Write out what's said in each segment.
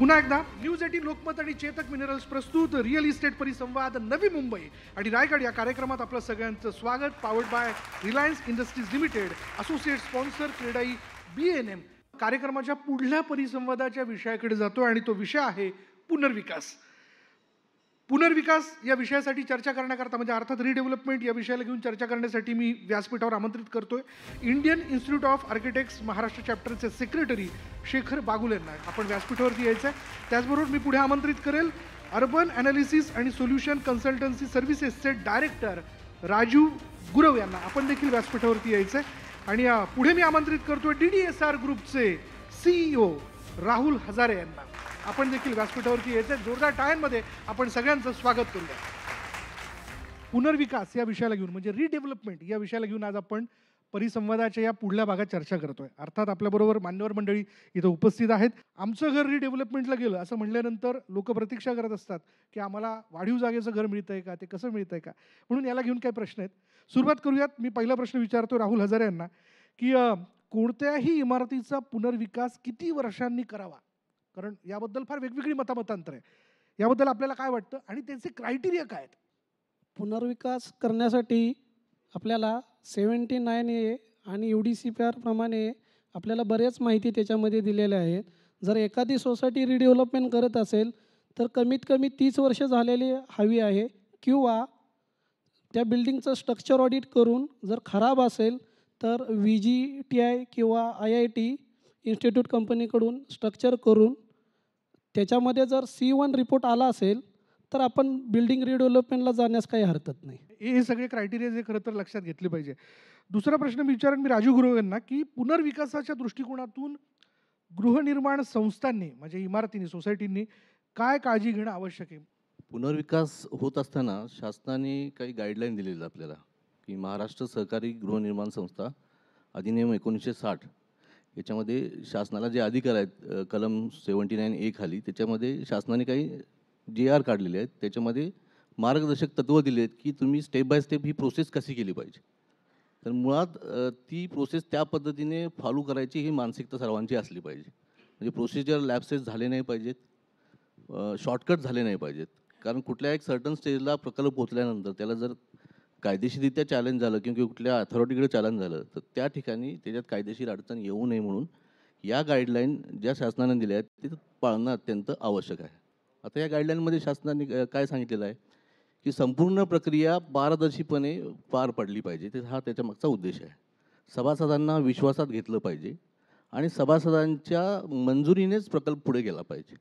पुन्हा एकदा news eighteen Lokmat आणि चेतक मिनरल्स प्रस्तुत रिअल इस्टेट परिसंवाद नवी मुंबई. आणि रायगड या कार्यक्रमात आपलं सगळ्यांचं स्वागत powered by Reliance industries limited associate sponsor CREDAI B N M कार्यक्रमाच्या पुढल्या परिसंवादाच्या विषयाकडे जातो आणि तो विषय आहे पुनर्विकास. पुनर्विकास या विषयासाठी चर्चा करण्याकरता म्हणजे अर्थात रिडेव्हलपमेंट या विषयाला घेऊन चर्चा करण्यासाठी मी व्यासपीठावर आमंत्रित करतोय. Indian institute of architects Maharashtra चॅप्टरचे secretary Shekhar Bagul यांना आपण व्यासपीठावरती यायचं आहे. त्याचबरोबर मी पुढे आमंत्रित करेल अर्बन ॲनालिसिस आणि सोल्युशन कन्सल्टन्सी सर्व्हिसेसचे डायरेक्टर राजू गुरव यांना. आपण देखील व्यासपीठावरती यायचं आहे. आणि पुढे मी आमंत्रित करतोय डी डी एस आर ग्रुपचे सीईओ राहुल हजारे यांना. आपण देखील व्यासपीठावरती यायचं आहे. जोरदार टाळ्यांमध्ये आपण सगळ्यांचं स्वागत करूया पुनर्विकास या विषयाला घेऊन म्हणजे रिडेव्हलपमेंट या विषयाला घेऊन आज आपण परिसंवादाच्या या पुढल्या भागात चर्चा करतोय. अर्थात आपल्याबरोबर मान्यवर मंडळी इथं उपस्थित आहेत. आमचं घर रिडेव्हलपमेंटला गेलं असं म्हणल्यानंतर लोक प्रतीक्षा करत असतात की आम्हाला वाढीव जागेचं घर मिळतंय का ते कसं मिळतंय का? म्हणून याला घेऊन काही प्रश्न आहेत? सुरुवात करूयात. मी पहिला प्रश्न विचारतो राहुल हजारे यांना की कोणत्याही इमारतीचा पुनर्विकास किती वर्षांनी करावा? कारण याबद्दल फार वेगवेगळी मतामतांतर आहे. याबद्दल आपल्याला काय वाटतं? आणि त्याचे क्रायटेरिया काय आहेत? पुनर्विकास करण्यासाठी आपल्याला सेवन्टी नाईन ए आणि यू डी सी पी आरप्रमाणे आपल्याला बरेच माहिती त्याच्यामध्ये दिलेल्या आहेत. जर एखादी सोसायटी रिडेव्हलपमेंट करत असेल तर कमीत कमी तीस वर्ष झालेली हवी आहे किंवा त्या बिल्डिंगचं स्ट्रक्चर ऑडिट करून जर खराब असेल तर व्ही जी टी आय किंवा आय आय टी इन्स्टिट्यूट कंपनीकडून स्ट्रक्चर करून त्याच्यामध्ये जर सी वन रिपोर्ट आला असेल तर आपण बिल्डिंग रिडेव्हलपमेंटला जाण्यास काही हरकत नाही. हे हे सगळे क्रायटेरिया जे खरं तर लक्षात घेतले पाहिजे. दुसरा प्रश्न मी विचारेन मी राजू गुरव यांना की पुनर्विकासाच्या दृष्टिकोनातून गृहनिर्माण संस्थांनी म्हणजे इमारतींनी सोसायटींनी काय काळजी घेणं आवश्यक आहे? पुनर्विकास होत असताना शासनाने काही गाईडलाईन दिलेल्या आपल्याला की महाराष्ट्र सहकारी गृहनिर्माण संस्था अधिनियम एकोणीसशे साठ याच्यामध्ये शासनाला जे अधिकार आहेत कलम सेवन्टी नाईन ए खाली त्याच्यामध्ये शासनाने काही जे आर काढलेले आहेत. त्याच्यामध्ये मार्गदर्शक तत्त्व दिले आहेत की तुम्ही स्टेप बाय स्टेप ही प्रोसेस कशी केली पाहिजे. तर मुळात ती प्रोसेस त्या पद्धतीने फॉलो करायची ही मानसिकता सर्वांची असली पाहिजे. म्हणजे प्रोसिजर लॅप्सेस झाले नाही पाहिजेत शॉर्टकट झाले नाही पाहिजेत. कारण कुठल्या एक सर्टन स्टेजला प्रकल्प पोहोचल्यानंतर त्याला जर कायदेशीररित्या चॅलेंज झालं किंवा कुठल्या अथॉरिटीकडे चॅलेंज झालं तर त्या ठिकाणी त्याच्यात कायदेशीर अडचण येऊ नये म्हणून या गाईडलाईन ज्या शासनाने दिल्या आहेत ते पाळणं अत्यंत आवश्यक आहे. आता या गाईडलाईनमध्ये शासनाने काय सांगितलेलं आहे? की संपूर्ण प्रक्रिया पारदर्शीपणे पार पडली पाहिजे. ते हा त्याच्या मागचा उद्देश आहे. सभासदांना विश्वासात घेतलं पाहिजे आणि सभासदांच्या मंजुरीनेच प्रकल्प पुढे गेला पाहिजे.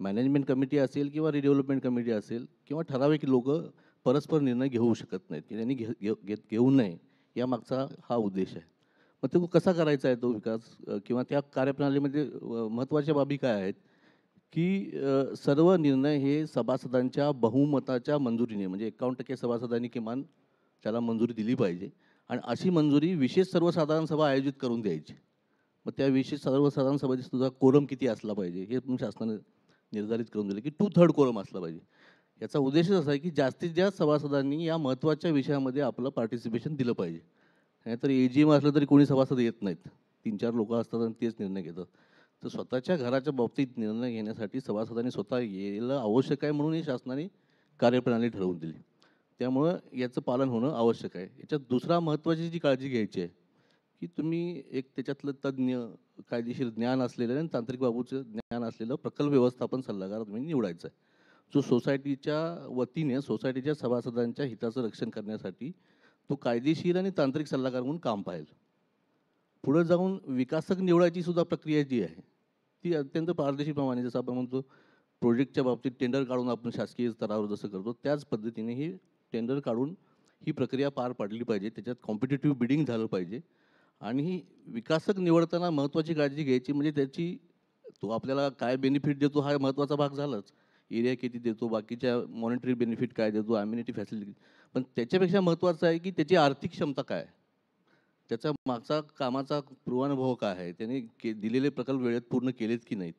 मॅनेजमेंट कमिटी असेल किंवा रिडेव्हलपमेंट कमिटी असेल किंवा ठराविक लोक परस्पर निर्णय घेऊ शकत नाहीत की त्यांनी घे घेऊ घेत घेऊ नये या मागचा हा उद्देश आहे. मग तो कसा करायचा आहे तो विकास? किंवा त्या कार्यप्रणालीमध्ये महत्त्वाच्या बाबी काय आहेत? की सर्व निर्णय हे सभासदांच्या बहुमताच्या मंजुरीने म्हणजे एकावन्न टक्के सभासदांनी किमान त्याला मंजुरी दिली पाहिजे. आणि अशी मंजुरी विशेष सर्वसाधारण सभा आयोजित करून द्यायची. मग त्या विशेष सर्वसाधारण सभेचा सुद्धा कोरम किती असला पाहिजे हे पण शासनाने निर्धारित करून दिलं की टू थर्ड कोरम असला पाहिजे. याचा उद्देशच असा आहे की जास्तीत जास्त सभासदांनी या महत्त्वाच्या विषयामध्ये आपलं पार्टिसिपेशन दिलं पाहिजे. नाहीतर ए जी एम असलं तरी कोणी सभासद येत नाहीत. तीन चार लोक असतात आणि तेच निर्णय घेतात. तर स्वतःच्या घराच्या बाबतीत निर्णय घेण्यासाठी सभासदांनी स्वतः यायला आवश्यक आहे म्हणून ही शासनाने कार्यप्रणाली ठरवून दिली. त्यामुळं याचं पालन होणं आवश्यक आहे. याच्यात दुसरा महत्त्वाची जी काळजी घ्यायची आहे की तुम्ही एक त्याच्यातलं तज्ज्ञ कायदेशीर ज्ञान असलेलं आणि तांत्रिक बाबूचं ज्ञान असलेलं प्रकल्प व्यवस्थापन सल्लागार तुम्ही निवडायचं आहे. जो सोसायटीच्या वतीने सोसायटीच्या सभासदांच्या हिताचं रक्षण करण्यासाठी तो कायदेशीर आणि तांत्रिक सल्लागार म्हणून काम पाहिल. पुढं जाऊन विकासक निवडायची सुद्धा प्रक्रिया जी आहे ती अत्यंत पारदर्शीप्रमाणे जसं आपण म्हणतो प्रोजेक्टच्या बाबतीत टेंडर काढून आपण शासकीय स्तरावर जसं करतो त्याच पद्धतीने ही टेंडर काढून ही प्रक्रिया पार पाडली पाहिजे. त्याच्यात कॉम्पिटेटिव्ह बिडिंग झालं पाहिजे. आणि ही विकासक निवडताना महत्त्वाची काळजी घ्यायची म्हणजे त्याची तो आपल्याला काय बेनिफिट देतो हा महत्त्वाचा भाग झालाच. एरिया किती देतो बाकीच्या मॉनिटरी बेनिफिट काय देतो अम्युनिटी फॅसिलिटी पण त्याच्यापेक्षा महत्त्वाचं आहे की त्याची आर्थिक क्षमता काय त्याचा मागचा कामाचा पूर्वानुभव काय आहे त्याने के दिलेले प्रकल्प वेळेत पूर्ण केलेत की नाहीत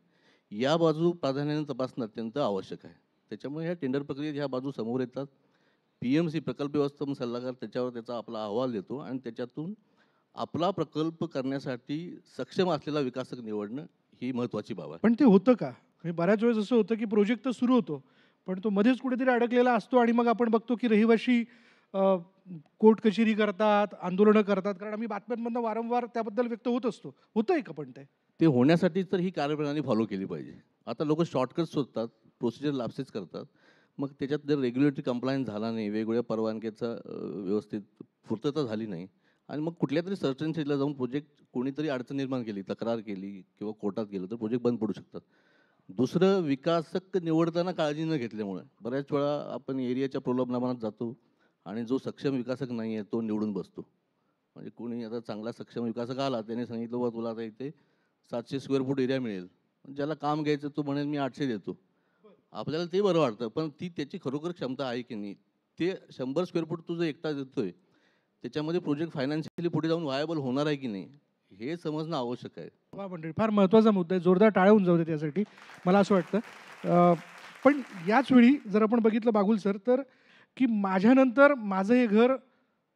या बाजू प्राधान्याने तपासणं अत्यंत आवश्यक आहे. त्याच्यामुळे ह्या टेंडर प्रक्रियेत ह्या बाजू समोर येतात. पी एम सी प्रकल्प व्यवस्थापन सल्लागार त्याच्यावर त्याचा आपला अहवाल देतो आणि त्याच्यातून आपला प्रकल्प करण्यासाठी सक्षम असलेला विकासक निवडणं ही महत्त्वाची बाब आहे. पण ते होतं का? म्हणजे बऱ्याच वेळेस असं होतं की प्रोजेक्ट तर सुरू होतो पण तो मध्येच कुठेतरी अडकलेला असतो आणि मग आपण बघतो की रहिवाशी कोर्ट कचेरी करतात आंदोलनं करतात कारण आम्ही बातम्यांमधनं वारंवार त्याबद्दल व्यक्त होत असतो. होतं आहे का पण ते? ते होण्यासाठी तर ही कार्यप्रणाली फॉलो केली पाहिजे. आता लोक शॉर्टकट शोधतात प्रोसिजर लापसेच करतात मग त्याच्यात जर रेग्युलेटरी कंप्लायन्स झाला नाही वेगवेगळ्या परवानग्याचा व्यवस्थित पूर्तता झाली नाही आणि मग कुठल्या तरी सर्टन स्टेजला जाऊन प्रोजेक्ट कोणीतरी अडचण निर्माण केली तक्रार केली किंवा कोर्टात गेलं तर प्रोजेक्ट बंद पडू शकतात. दुसरं विकासक निवडताना काळजी न घेतल्यामुळे बऱ्याच वेळा आपण एरियाच्या प्रलोभनामानात जातो आणि जो सक्षम विकासक नाही आहे तो निवडून बसतो. म्हणजे कोणी आता चांगला सक्षम विकासक आला त्याने सांगितलं बा तुला आता इथे सातशे स्क्वेअर फूट एरिया मिळेल. ज्याला काम घ्यायचं तो म्हणेल मी आठशे देतो. आपल्याला ते बरं वाटतं पण ती त्याची खरोखर क्षमता आहे की नाही? ते शंभर स्क्वेअर फूट तुझं एकटा देतोय त्याच्यामध्ये प्रोजेक्ट फायनान्शियली पुढे जाऊन व्हायबल होणार आहे की नाही? हे समजणं आवश्यक आहे. वा मंडळी फार महत्त्वाचा मुद्दा आहे. जोरदार टाळून जाऊ दे त्यासाठी मला असं वाटतं. पण याच वेळी जर आपण बघितलं बागुल सर तर की माझ्यानंतर माझं हे घर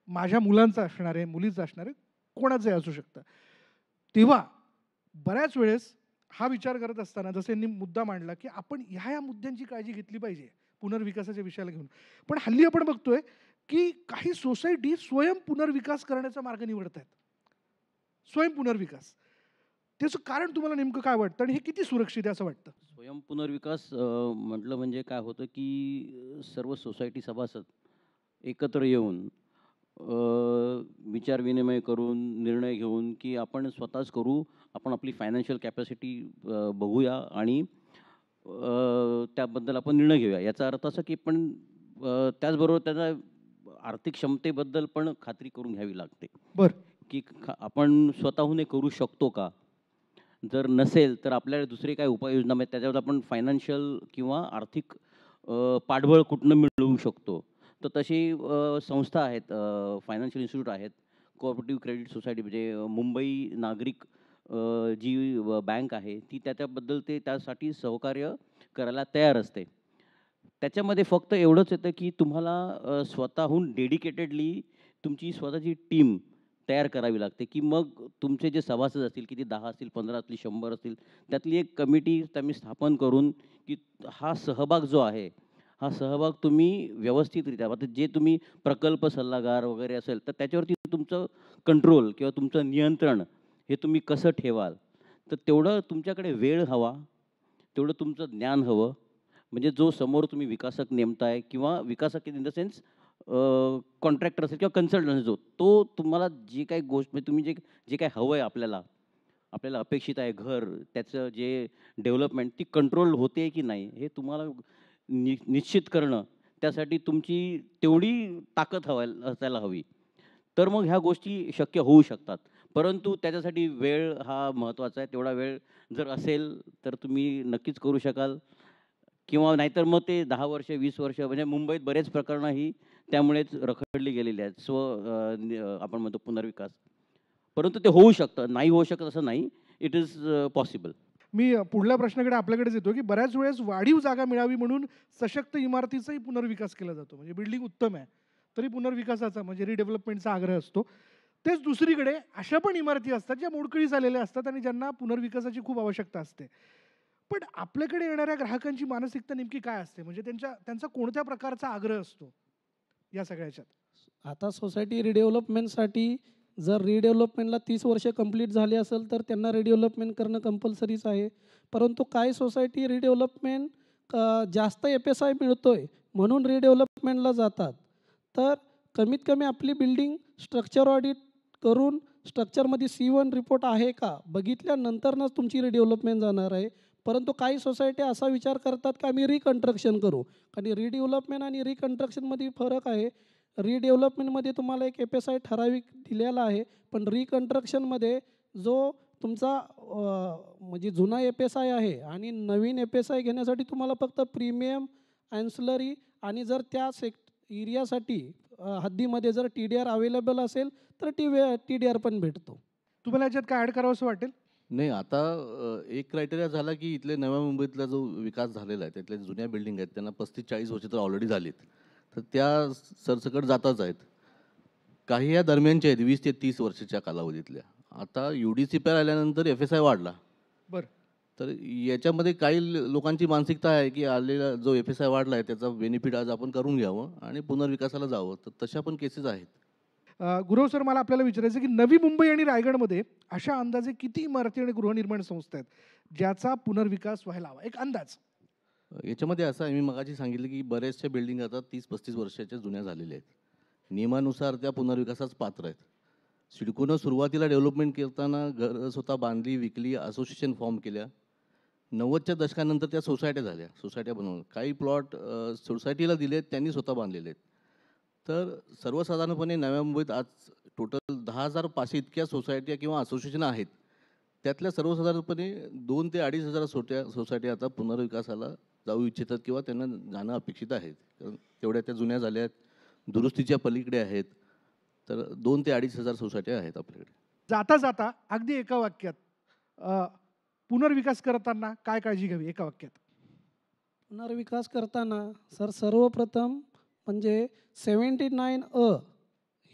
माझ्या मुलांचं असणार आहे मुलीचं असणार आहे कोणाचंही असू शकतं. तेव्हा बऱ्याच वेळेस हा विचार करत असताना जसं यांनी मुद्दा मांडला की आपण ह्या या मुद्द्यांची काळजी घेतली पाहिजे पुनर्विकासाच्या विषयाला घेऊन. पण हल्ली आपण बघतोय की काही सोसायटी स्वयं पुनर्विकास करण्याचा मार्ग निवडत आहेत स्वयं पुनर्विकास. त्याचं कारण तुम्हाला नेमकं काय वाटतं आणि हे किती सुरक्षित आहे असं वाटतं? स्वयं पुनर्विकास अ, म्हटलं म्हणजे काय होतं की सर्व सोसायटी सभासद एकत्र येऊन अ, विचारविनिमय करून निर्णय घेऊन की आपण स्वतःच करू आपण आपली फायनान्शियल कॅपॅसिटी बघूया आणि त्याबद्दल आपण निर्णय घेऊया. याचा अर्थ असा की पण त्याचबरोबर त्याचा आर्थिक क्षमतेबद्दल पण खात्री करून घ्यावी लागते. बरं. की आपण स्वतःहून हे करू शकतो का? जर नसेल तर आपल्याला दुसरे काय उपाययोजना आहेत त्याच्यावर आपण फायनान्शियल किंवा आर्थिक पाठबळ कुठनं मिळवू शकतो? तर तशी संस्था आहेत फायनान्शियल इन्स्टिट्यूट आहेत. कोऑपरेटिव्ह क्रेडिट सोसायटी म्हणजे मुंबई नागरिक जी बँक आहे ती त्याच्याबद्दल ते त्यासाठी सहकार्य करायला तयार असते. त्याच्यामध्ये फक्त एवढंच येतं की तुम्हाला स्वतःहून डेडिकेटेडली तुमची स्वतःची टीम तयार करावी लागते की मग तुमचे जे सभासद असतील किती दहा असतील पंधरा असतील शंभर असतील त्यातली एक कमिटी त्यांनी स्थापन करून की हा सहभाग जो आहे हा सहभाग तुम्ही व्यवस्थितरित्या आता जे तुम्ही प्रकल्प सल्लागार वगैरे असेल तर त्याच्यावरती तुमचं कंट्रोल किंवा तुमचं नियंत्रण हे तुम्ही कसं ठेवाल? तर तेवढं तुमच्याकडे वेळ हवा तेवढं तुमचं ज्ञान हवं. म्हणजे जो समोर तुम्ही विकासक नेमताय किंवा विकासक इन द सेन्स कॉन्ट्रॅक्टर असेल किंवा कन्सल्टंट जो तो तुम्हाला जी काही गोष्ट म्हणजे तुम्ही जे जे काही हवं आहे आपल्याला आपल्याला अपेक्षित आहे घर त्याचं जे डेव्हलपमेंट ती कंट्रोल होते की नाही हे तुम्हाला नि निश्चित करणं त्यासाठी तुमची तेवढी ताकद हवा असायला हवी. तर मग ह्या गोष्टी शक्य होऊ शकतात. परंतु त्याच्यासाठी वेळ हा महत्त्वाचा आहे. तेवढा वेळ जर असेल तर तुम्ही नक्कीच करू शकाल. किंवा नाहीतर मग ते दहा वर्ष वीस वर्ष म्हणजे मुंबईत बरेच प्रकरणं ही त्यामुळेच रखडली गेलेली आहेत. स्व आपण म्हणतो पुनर्विकास. परंतु ते होऊ शकतं. नाही होऊ शकत असं नाही. इट इज पॉसिबल मी पुढल्या प्रश्नाकडे आपल्याकडेच येतो की बऱ्याच वेळेस वाढीव जागा मिळावी म्हणून सशक्त इमारतीचाही पुनर्विकास केला जातो. म्हणजे बिल्डिंग उत्तम आहे तरी पुनर्विकासाचा म्हणजे रिडेव्हलपमेंटचा आग्रह असतो. तेच दुसरीकडे अशा पण इमारती असतात ज्या मोडकळी झालेल्या असतात आणि ज्यांना पुनर्विकासाची खूप आवश्यकता असते. पण आपल्याकडे येणाऱ्या ग्राहकांची मानसिकता नेमकी काय असते? म्हणजे त्यांच्या त्यांचा कोणत्या प्रकारचा आग्रह असतो? या सगळ्याच्यात. आता सोसायटी रिडेव्हलपमेंटसाठी जर रिडेव्हलपमेंटला तीस वर्ष कंप्लीट झाली असेल तर त्यांना रिडेव्हलपमेंट करणं कंपल्सरीच आहे. परंतु काय सोसायटी रिडेव्हलपमेंट जास्त एफ एस आय मिळतो आहे म्हणून रिडेव्हलपमेंटला जातात तर कमीत कमी आपली बिल्डिंग स्ट्रक्चर ऑडिट करून स्ट्रक्चरमध्ये सी वन रिपोर्ट आहे का? बघितल्यानंतरच तुमची रिडेव्हलपमेंट जाणार आहे. परंतु काही सोसायटी असा विचार करतात की आम्ही रिकन्स्ट्रक्शन करू. आणि रिडेव्हलपमेंट आणि रिकन्स्ट्रक्शनमध्ये फरक आहे. रिडेव्हलपमेंटमध्ये तुम्हाला एक एफ एस आय ठराविक दिलेला आहे. पण रिकन्स्ट्रक्शनमध्ये जो तुमचा म्हणजे जुना एफ एस आय आहे आणि नवीन एफ एस आय घेण्यासाठी तुम्हाला फक्त प्रीमियम अँसलरी आणि जर त्या सेक्ट एरियासाठी हद्दीमध्ये जर टी डी आर अवेलेबल असेल तर T way T D R पण भेटतो. तुम्हाला याच्यात काय ॲड करावं असं वाटेल? नाही आता अ, एक क्रायटेरिया झाला की इथले नव्या मुंबईतला जो विकास झालेला आहे त्यातल्या जुन्या बिल्डिंग आहेत त्यांना पस्तीस चाळीस वर्ष तर ऑलरेडी झालीत. तर त्या सरसकट जाताच आहेत. काही या दरम्यानच्या आहेत वीस ते तीस वर्षाच्या कालावधीतल्या. आता यू डी सी पी आल्यानंतर एफ एस आय वाढला. बरं. तर याच्यामध्ये काही ल- लोकांची मानसिकता आहे की आलेला जो एफ एस आय वाढला आहे त्याचा बेनिफिट आज आपण करून घ्यावं आणि पुनर्विकासाला जावं. तर तशा पण केसेस आहेत. गुरव सर मला आपल्याला विचारायचं की नवी मुंबई आणि रायगडमध्ये अशा अंदाजे किती इमारती आणि गृहनिर्माण संस्था आहेत ज्याचा पुनर्विकास व्हायला हवा? एक अंदाज. याच्यामध्ये असं आहे मी मगाशी सांगितलं की बऱ्याचशा बिल्डिंग आता तीस पस्तीस वर्षाच्या जुन्या झालेल्या आहेत. नियमानुसार त्या पुनर्विकासाच पात्र आहेत. सिडकोनं सुरुवातीला डेव्हलपमेंट करताना घरं स्वतः बांधली विकली असोसिएशन फॉर्म केल्या. नव्वदच्या दशकानंतर त्या सोसायट्या झाल्या सोसायट्या बनवून काही प्लॉट सोसायटीला दिले आहेत त्यांनी स्वतः बांधलेले आहेत. तर सर्वसाधारणपणे नव्या मुंबईत आज टोटल दहा हजार पाचशे इतक्या सोसायट्या किंवा असोसिएशन आहेत. त्यातल्या सर्वसाधारणपणे दोन ते अडीच हजार सोट्या सोसायटी आता पुनर्विकासाला जाऊ इच्छितात किंवा त्यांना जाणं अपेक्षित आहेत कारण तेवढ्या त्या जुन्या झाल्या आहेत. दुरुस्तीच्या पलीकडे आहेत. तर दोन ते अडीच हजार सोसायट्या आहेत आपल्याकडे. जाता जाता अगदी एका वाक्यात अ, पुनर्विकास करताना काय काळजी घ्यावी एका वाक्यात? पुनर्विकास करताना सर सर्वप्रथम म्हणजे सेवन्टी नाईन अ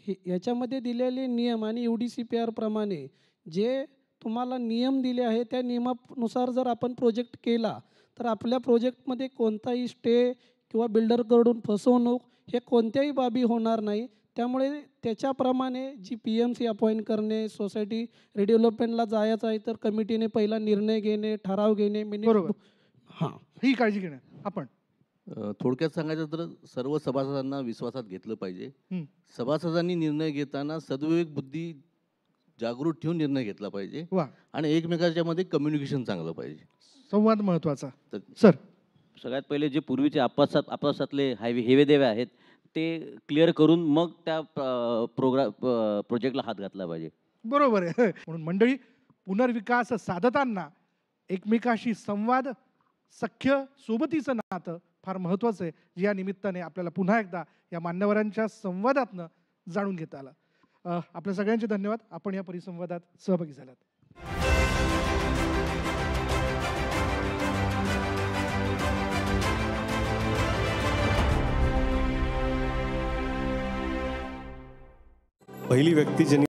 हे याच्यामध्ये दिलेले नियम आणि यू डी सी पी आरप्रमाणे जे तुम्हाला नियम दिले आहे त्या नियमानुसार जर आपण प्रोजेक्ट केला तर आपल्या प्रोजेक्टमध्ये कोणताही स्टे किंवा बिल्डरकडून फसवणूक हे कोणत्याही बाबी होणार नाही. त्यामुळे त्याच्याप्रमाणे G P M C appoint करणे सोसायटी रिडेव्हलपमेंटला जायचं आहे तर कमिटीने पहिला निर्णय घेणे ठराव घेणे बरोबर. हां. ही काळजी घेणं. आपण. अ, थोडक्यात सांगायचं तर सर्व सभासदांना विश्वासात घेतलं पाहिजे. हं. सभासदांनी निर्णय घेताना सद्विवेक बुद्धी जागृत ठेवून निर्णय घेतला पाहिजे वा. आणि एकमेकांच्या मध्ये कम्युनिकेशन चांगलं पाहिजे. संवाद महत्त्वाचा. तर सर. सगळ्यात पहिले जे पूर्वीचे आपसात आपसातले हायवे हेवे देवे आहेत ते क्लिअर करून मग त्या प्रोग्राम प्रोजेक्टला हात घातला पाहिजे. बरोबर आहे. म्हणून मंडळी पुनर्विकास साधताना एकमेकाशी संवाद सख्य सोबतीचं नातं फार महत्त्वाचं आहे जे या निमित्ताने आपल्याला पुन्हा एकदा या मान्यवरांच्या संवादातनं जाणून घेता आलं. आपल्या सगळ्यांचे धन्यवाद. आपण या परिसंवादात सहभागी झालात. पहिली व्यक्ती ज्यांनी